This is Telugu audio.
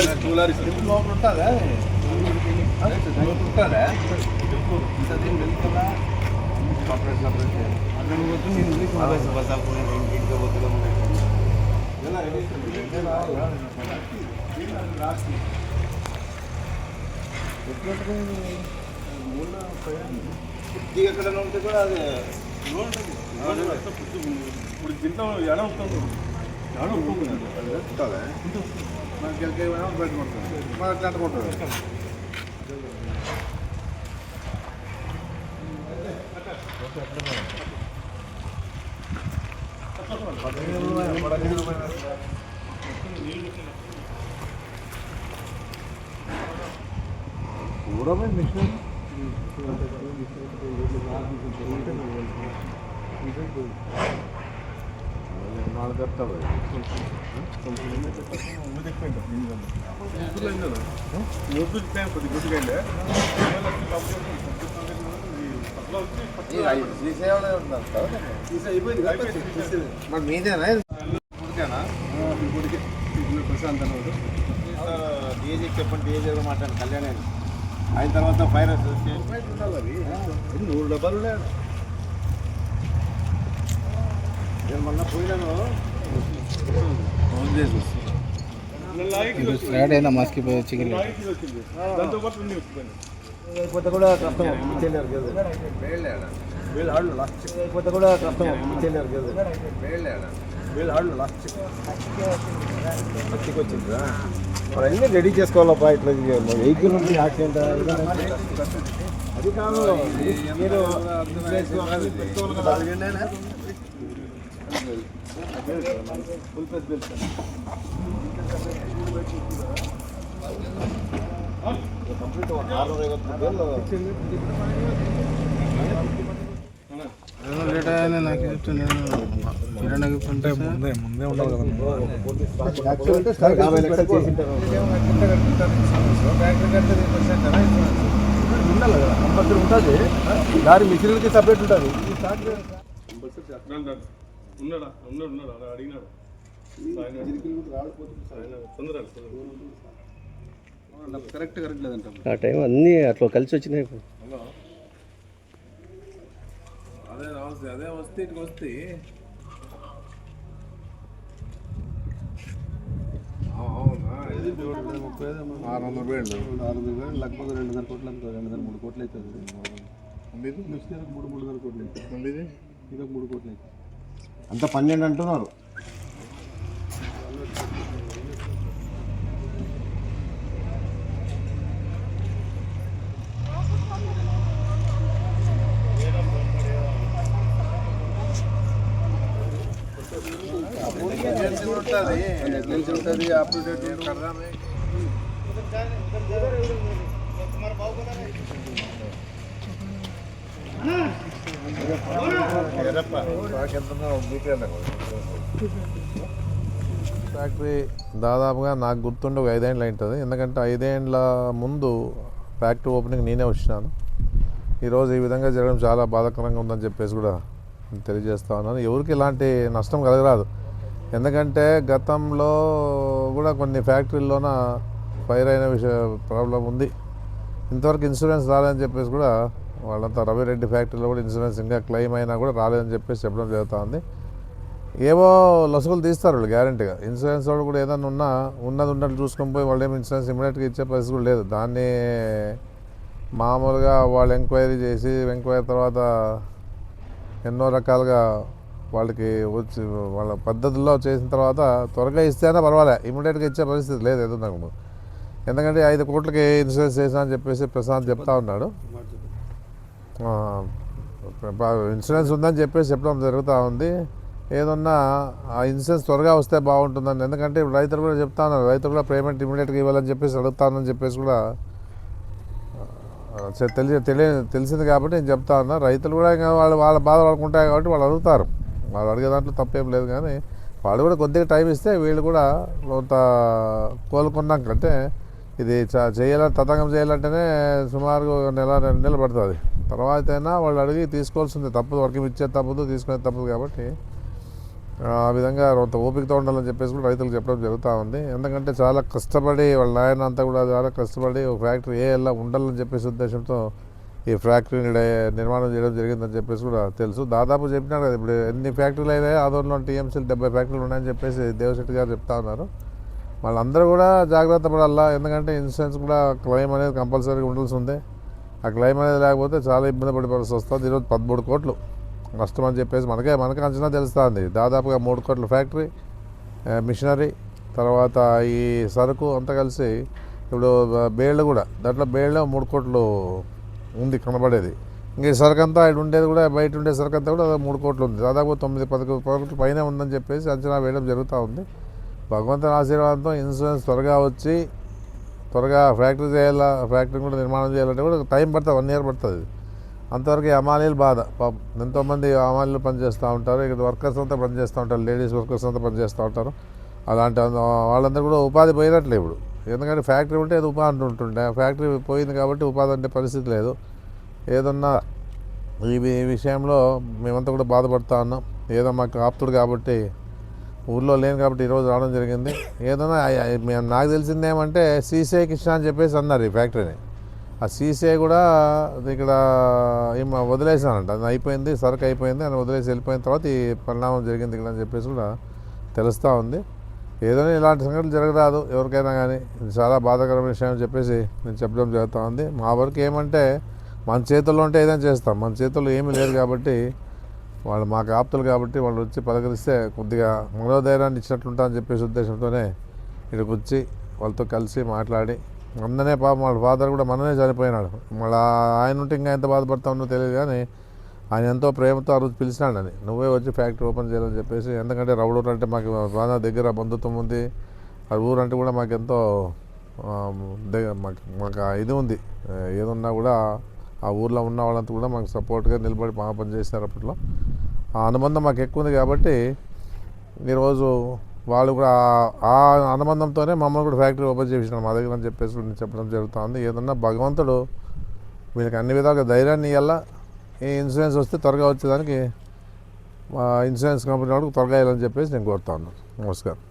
కూలర్ కూలర్ లోపల ఉంటుందా ఉంటుందా సపరేట్ సపరేట్ అక్కడ పోతుంది ఇంటికి పోతున్నాం ఎక్కడ ఉంటే కూడా అది ఇప్పుడు దీంట్లో ఎడ ఉంటుంది ఎడ ఉంటుంది ఉంటుందా మనకి వెళ్ళి బయట పడుతుంది మనకి గంట కొట్టదు నాలుగు చెప్తావు నోటు కొద్ది గుడ్డుగా మరి మీదేనా? గుడికేనా గుడికి ప్రశాంత్ అన్నవాడు డీజే చెప్పండి డీజే మాట్లాడు కళ్యాణ్ అయిన తర్వాత ఫైర్ నూరు డబ్బాలు ఉన్నాయి? నేను మొన్న పోయినాను ఫోన్ చేసి ఫ్రైడే అయినా మస్కి పోయి చికెన్ దాంతో కూడా కష్టం వీళ్ళు ఆడు లాస్ట్ అయిపోతే కూడా కష్టం ఇచ్చేలేరు వీళ్ళు ఆడు లాస్ట్ మట్టికి వచ్చిందా మరి అన్నీ రెడీ చేసుకోవాలబ్బా ఇట్లా వెహికల్ ఉంది యాక్సిడెంట్ అది కాదు మీరు చేసుకోవాలి, పెట్టుకోవాలి ఫుల్ ప్రెస్ కంప్లీట్ ఆరునూర ఐవತ್ತು లేట్ అయ్యానే నాకు చెప్తున్నాను పంటే ముందే ముందే ఉండాలి కదా ఉండాలి కదా కంపల్సరీ ఉంటుంది దాని మిషన్లకి సపరేట్ ఉంటుంది కంపల్సరీ ఉన్నాడు? ఉన్నాడా ఉన్నాడు అడిగినాడు. ఆయన తొందర కరెక్ట్ కరెక్ట్ లేదంట ఆ టైం అన్నీ అట్లా కలిసి వచ్చినాయి. అదే అదే వస్తే ఇటుకు వస్తే. ఆరు వందల వేలు. ఆరు వందల వేలు లేకపోతే రెండున్నర కోట్లు అనుకో రెండున్నర మూడు కోట్లు అవుతుంది. మూడు మూడున్నర కోట్లు అవుతుంది. ఇదొక మూడు కోట్లు అవుతుంది. అంత పన్నెండు అంటున్నారు. తెలిసి ఉంటుంది అప్డేట్ ఉంటుంది ఫ్యాక్టరీ దాదాపుగా నాకు గుర్తుండి ఒక ఐదేండ్లు ఉంటుంది ఎందుకంటే ఐదేండ్ల ముందు ఫ్యాక్టరీ ఓపెనింగ్ నేనే వచ్చినాను. ఈరోజు ఈ విధంగా జరగడం చాలా బాధాకరంగా ఉందని చెప్పేసి కూడా తెలియజేస్తా ఉన్నాను. ఎవరికి ఇలాంటి నష్టం కలగరాదు. ఎందుకంటే గతంలో కూడా కొన్ని ఫ్యాక్టరీల్లోన ఫైర్ అయిన విషయ ప్రాబ్లం ఉంది. ఇంతవరకు ఇన్సూరెన్స్ రాలేదని చెప్పేసి కూడా వాళ్ళంతా రవిరెడ్డి ఫ్యాక్టరీలో కూడా ఇన్సూరెన్స్ ఇంకా క్లెయిమ్ అయినా కూడా రాలేదని చెప్పేసి చెప్పడం జరుగుతుంది. ఏవో లసుగులు తీస్తారు వాళ్ళు గ్యారంటీగా. ఇన్సూరెన్స్ వాళ్ళు కూడా ఏదైనా ఉన్నా ఉన్నది ఉన్నట్టు చూసుకొని పోయి వాళ్ళు ఏమి ఇన్సూరెన్స్ ఇమీడియట్గా ఇచ్చే పరిస్థితి కూడా లేదు. దాన్ని మామూలుగా వాళ్ళు ఎంక్వైరీ చేసి ఎంక్వైరీ తర్వాత ఎన్నో రకాలుగా వాళ్ళకి వచ్చి వాళ్ళ పద్ధతుల్లో చేసిన తర్వాత త్వరగా ఇస్తేనే పర్వాలే. ఇమీడియట్గా ఇచ్చే పరిస్థితి లేదు ఏదో నాకు. ఎందుకంటే ఐదు కోట్లకి ఇన్సూరెన్స్ చేసా అని చెప్పేసి ప్రశాంత్ చెప్తా ఉన్నాడు. ఇన్సూరెన్స్ ఉందని చెప్పేసి చెప్పడం జరుగుతూ ఉంది. ఏదన్నా ఆ ఇన్సూరెన్స్ త్వరగా వస్తే బాగుంటుందని ఎందుకంటే ఇప్పుడు రైతులు కూడా చెప్తా ఉన్నారు రైతులు కూడా పేమెంట్ ఇమీడియట్గా ఇవ్వాలని చెప్పేసి అడుగుతానని చెప్పేసి కూడా ఆ, తెలియ తెలియ తెలిసింది కాబట్టి నేను చెప్తా ఉన్నా. రైతులు కూడా ఇంకా వాళ్ళు వాళ్ళ బాధ వాళ్ళకు కాబట్టి వాళ్ళు అడుగుతారు. వాళ్ళు అడిగే దాంట్లో తప్పేం లేదు కానీ వాళ్ళు కూడా కొద్దిగా టైం ఇస్తే వీళ్ళు కూడా కొంత కోలుకున్నాకంటే ఇది చ- చేయాలని తతంగం చేయాలంటేనే సుమారుగా నెల రెండు నెలలు పడుతుంది. తర్వాత అయినా వాళ్ళు అడిగి తీసుకోవాల్సింది. తప్పదు వర్క్ ఇచ్చేది తప్పదు తీసుకునేది తప్పదు కాబట్టి ఆ విధంగా కొంత ఓపికతో ఉండాలని చెప్పేసి కూడా రైతులకు చెప్పడం జరుగుతూ ఉంది. ఎందుకంటే చాలా కష్టపడి వాళ్ళ నాయన అంతా కూడా చాలా కష్టపడి ఒక ఫ్యాక్టరీ ఏ ఎలా ఉండాలని చెప్పేసి ఉద్దేశంతో ఈ ఫ్యాక్టరీని నిర్మాణం చేయడం జరిగిందని చెప్పేసి కూడా తెలుసు. దాదాపు చెప్పినారు కదా ఇప్పుడు ఎన్ని ఫ్యాక్టరీలు అయినాయి ఆదోళనలో టీఎంసీలు డెబ్బై ఫ్యాక్టరీలు ఉన్నాయని చెప్పేసి దేవశెట్టి గారు చెప్తా ఉన్నారు. వాళ్ళందరూ కూడా జాగ్రత్త పడాలా? ఎందుకంటే ఇన్సూరెన్స్ కూడా క్లెయిమ్ అనేది కంపల్సరీగా ఉండాల్సి ఉంది. ఆ క్లెయిమ్ అనేది లేకపోతే చాలా ఇబ్బంది పడిపోవాల్సి వస్తుంది. ఈరోజు పదమూడు కోట్లు నష్టం అని చెప్పేసి మనకే మనకు అంచనా తెలుస్తుంది. దాదాపుగా మూడు కోట్ల ఫ్యాక్టరీ మిషనరీ తర్వాత ఈ సరుకు అంతా కలిసి ఇప్పుడు బేళ్ళు కూడా దాంట్లో బేళ్ళు మూడు కోట్లు ఉంది కనబడేది. ఇంక ఈ సరుకు అంతా ఇక్కడ ఉండేది కూడా బయట ఉండే సరుకు అంతా కూడా మూడు కోట్లు ఉంది. దాదాపు తొమ్మిది పది కోట్ల పైన ఉందని చెప్పేసి అంచనా వేయడం జరుగుతూ ఉంది. భగవంతుని ఆశీర్వాదంతో ఇన్సూరెన్స్ త్వరగా వచ్చి త్వరగా ఫ్యాక్టరీ చేయాలా ఫ్యాక్టరీ కూడా నిర్మాణం చేయాలంటే కూడా టైం పడుతుంది వన్ ఇయర్ పడుతుంది. అంతవరకు అమాలీలు బాధ పాపం. ఎంతోమంది అమాలీలు పనిచేస్తూ ఉంటారు ఇక్కడ వర్కర్స్ అంతా పనిచేస్తూ ఉంటారు లేడీస్ వర్కర్స్ అంతా పనిచేస్తూ ఉంటారు. అలాంటి వాళ్ళందరూ కూడా ఉపాధి పోయినట్లే ఇప్పుడు. ఎందుకంటే ఫ్యాక్టరీ ఉంటే అది ఉపాధి ఉంటుండే. ఫ్యాక్టరీ పోయింది కాబట్టి ఉపాధి అంటే పరిస్థితి లేదు. ఏదన్నా ఈ ఈ విషయంలో మేమంతా కూడా బాధపడతా ఉన్నాం. ఏదో మాకు ఆప్తుడు కాబట్టి ఊర్లో లేను కాబట్టి ఈరోజు రావడం జరిగింది. ఏదైనా మేము నాకు తెలిసింది ఏమంటే సీసీఐ కృష్ణ అని చెప్పేసి అన్నారు ఈ ఫ్యాక్టరీని. ఆ సీసీఐ కూడా ఇక్కడ వదిలేసానంట అది అయిపోయింది సరుకు అయిపోయింది అని వదిలేసి వెళ్ళిపోయిన తర్వాత ఈ పరిణామం జరిగింది ఇక్కడ అని చెప్పేసి కూడా తెలుస్తూ ఉంది. ఏదైనా ఇలాంటి సంఘటనలు జరగరాదు ఎవరికైనా కానీ. ఇది చాలా బాధాకరమైన విషయం అని చెప్పేసి నేను చెప్పడం జరుగుతూ ఉంది. మా వరకు ఏమంటే మన చేతుల్లో ఉంటే ఏదైనా చేస్తాం. మన చేతుల్లో ఏమీ లేదు కాబట్టి వాళ్ళు మాకు ఆప్తులు కాబట్టి వాళ్ళు వచ్చి పలకరిస్తే కొద్దిగా మనోధైర్యాన్ని ఇచ్చినట్లుంటా అని చెప్పేసి ఉద్దేశంతోనే ఇక్కడికి వచ్చి వాళ్ళతో కలిసి మాట్లాడి అందనే పాపం వాళ్ళ ఫాదర్ కూడా మననే చనిపోయినాడు. మళ్ళీ ఆయన ఉంటే ఇంకా ఎంత బాధపడతా ఉన్నో తెలియదు కానీ ఆయన ఎంతో ప్రేమతో ఆ రోజు పిలిచినాడని నువ్వే వచ్చి ఫ్యాక్టరీ ఓపెన్ చేయాలని చెప్పేసి ఎందుకంటే రౌడూరు అంటే మాకు బాగా దగ్గర బంధుత్వం ఉంది. ఆ ఊరు అంటే కూడా మాకు ఎంతో మాకు మాకు ఇది ఉంది. ఏదున్నా కూడా ఆ ఊర్లో ఉన్న వాళ్ళంతా కూడా మాకు సపోర్ట్గా నిలబడి బాగా పనిచేసినారు అప్పట్లో. ఆ అనుబంధం మాకు ఎక్కువ ఉంది కాబట్టి ఈరోజు వాళ్ళు కూడా ఆ- అనుబంధంతోనే మమ్మల్ని కూడా ఫ్యాక్టరీ ఓపెన్ చేసినారు మా దగ్గర అని చెప్పేసి చెప్పడం జరుగుతుంది. ఏదన్నా భగవంతుడు వీళ్ళకి అన్ని విధాలుగా ధైర్యాన్ని ఇవ్వాలా ఈ ఇన్సూరెన్స్ వస్తే త్వరగా వచ్చేదానికి ఇన్సూరెన్స్ కంపెనీ వాళ్ళకి త్వరగా ఇవ్వాలని చెప్పేసి నేను కోరుతా ఉన్నాను. నమస్కారం.